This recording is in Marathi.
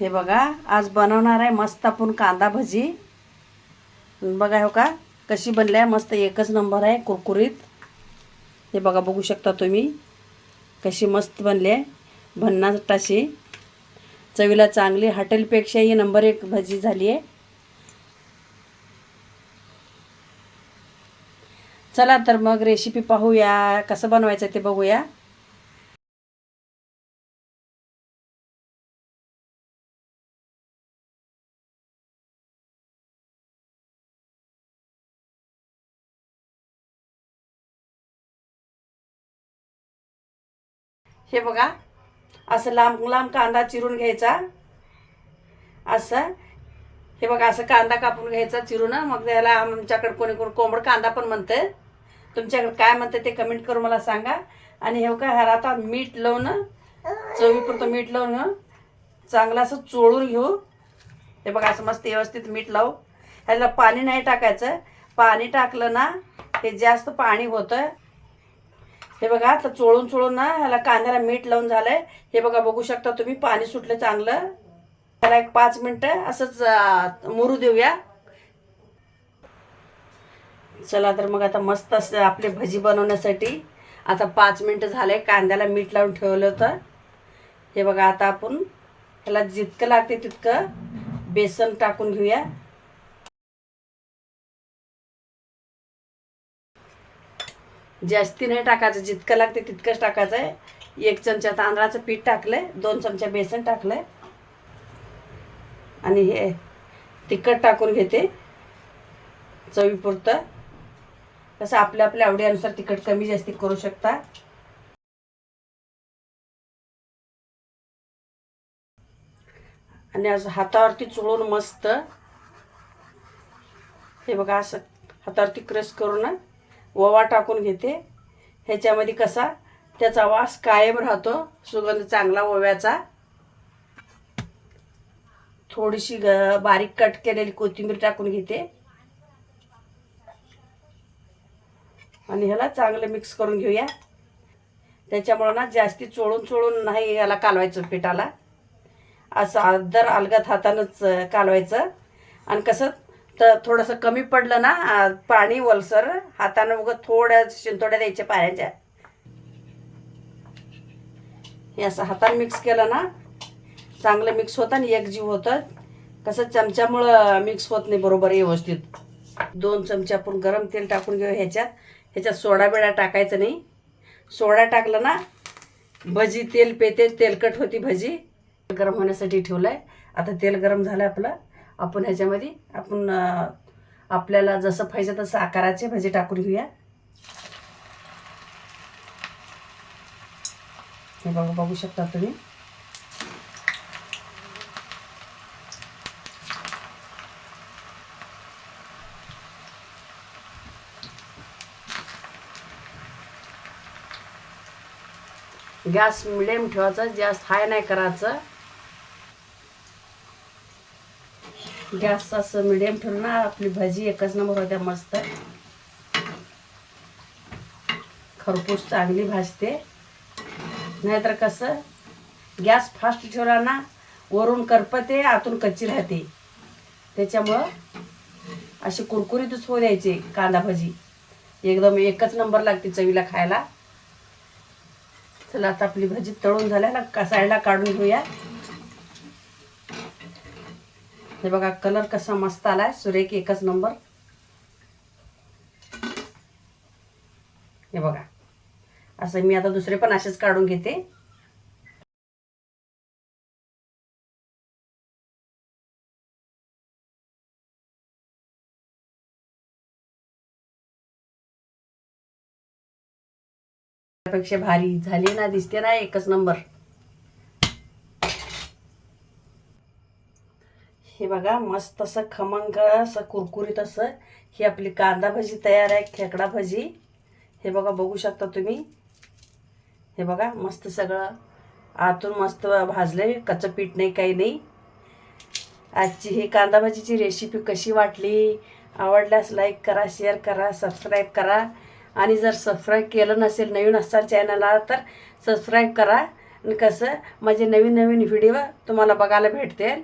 हे बघा आज बनवणार आहे मस्त आपण कांदा भजी. बघा हो का कशी बनली आहे मस्त एकच नंबर आहे कुरकुरीत. हे बघा बघू शकता तुम्ही कशी मस्त बनली आहे भन्नाटाशी चवीला चांगली हॉटेलपेक्षाही नंबर एक भजी झाली आहे. चला तर मग रेसिपी पाहूया कसं बनवायचं ते बघूया. हे बघा असं लांब लांब कांदा चिरून घ्यायचा. असं हे बघा असं कांदा कापून घ्यायचा चिरून. मग त्याला आमच्याकडे कोणी कोण कोंबड कांदा पण म्हणते तुमच्याकडे काय म्हणते ते कमेंट करून मला सांगा. आणि हे बघा ह्याला आता मीठ लावून चवीपुरतं मीठ लावून चांगलं असं चोळून घेऊ. हे बघा असं मस्त व्यवस्थित मीठ लावू. ह्याला पाणी नाही टाकायचं. पाणी टाकलं ना हे जास्त पाणी होतं. हे बघा आता चोळून चोळून ना ह्याला कांद्याला मीठ लावून झालंय. हे बघा बघू शकता तुम्ही पाणी सुटलं चांगलं. त्याला एक पाच मिनटं असंच मुरू देऊया. चला तर मग आता मस्त असं आपली भजी बनवण्यासाठी आता पाच मिनटं झाले कांद्याला मीठ लावून ठेवलं होतं. हे बघा आता आपण त्याला जितकं लागते तितकं बेसन टाकून घेऊया. जास्ती नाही टाकायचं जितकं लागते तितकंच टाकायचं आहे. एक चमचा तांदळाचं पीठ टाकलंय दोन चमचा बेसन टाकलंय. आणि हे तिखट टाकून घेते. चवीपुरतं. कसं आपल्या आपल्या आवडीनुसार तिखट कमी जास्ती करू शकता. आणि असं हातावरती चोळून मस्त. हे बघा असं हातावरती क्रश करून ना. ओवा टाकून घेते. ह्याच्यामध्ये कसा? त्याचा वास कायम राहतो. सुगंध चांगला ओव्याचा. थोडीशी ग बारीक कट केलेली कोथिंबीर टाकून घेते. आणि ह्याला चांगलं मिक्स करून घेऊया. त्याच्यामुळं ना जास्ती चोळून चोळून नाही याला कालवायचं पिठाला. असं दर अलगत हातानंच कालवायचं. आणि कसं? तर थोडंसं कमी पडलं ना पाणी वलसर हातानं उगं थोड्या शिंतोड्या द्यायच्या पाण्याच्या हे असं हातानं मिक्स केलं ना चांगलं मिक्स होतं आणि एकजीव होतं. कसं चमच्यामुळं मिक्स होत नाही बरोबर व्यवस्थित. दोन चमचे आपण गरम तेल टाकून घेऊ ह्याच्यात. ह्याच्यात सोडा बिडा टाकायचं नाही. सोडा टाकलं ना भजी तेल पेते तेलकट होती भजी. गरम होण्यासाठी ठेवलं आहे आता तेल गरम झालं आपलं. आपण ह्याच्यामध्ये आपण आपल्याला जसं पाहिजे तसं आकाराचे भजी टाकून घेऊया. हे बघा बघू शकता तुम्ही. गॅस मिडियम ठेवायचा जास्त हाय नाही करायचं. गॅस असं मिडियम ठेवून ना आपली भाजी एकच नंबर होत्या मस्त. खरपूस चांगली भाजते. नाहीतर कसं गॅस फास्ट ठेवला ना वरून करपते आतून कच्ची राहते. त्याच्यामुळं अशी कुरकुरीतच होऊ द्यायचे कांदा भाजी. एकदम एकच नंबर लागते चवीला खायला. चला आता आपली भाजी तळून झाल्या ना साईडला काढून घेऊया. हे बघा कलर कसा मस्त आलाय. सुरेख एकच नंबर हे बघा. असं मी आता दुसरे पण असेच काढून घेते. पेक्षा भारी. झाली ना दिसते ना एकच नंबर हे बघा मस्त असं खमंग असं कुरकुरीत असं ही आपली कांदा भजी तयार आहे खेकडा भजी. हे बघा बघू शकता तुम्ही. हे बघा मस्त सगळं. आतून मस्त भाजले कच्चं पीठ नाही काही नाही. आजची ही कांदा भाजीची रेसिपी कशी वाटली? आवडल्यास लाईक करा शेअर करा सबस्क्राईब करा. आणि जर सबस्क्राईब केलं नसेल नवीन असाल चॅनलला तर सबस्क्राईब करा. आणि कसं माझे नवीन नवीन व्हिडिओ तुम्हाला बघायला भेटतील.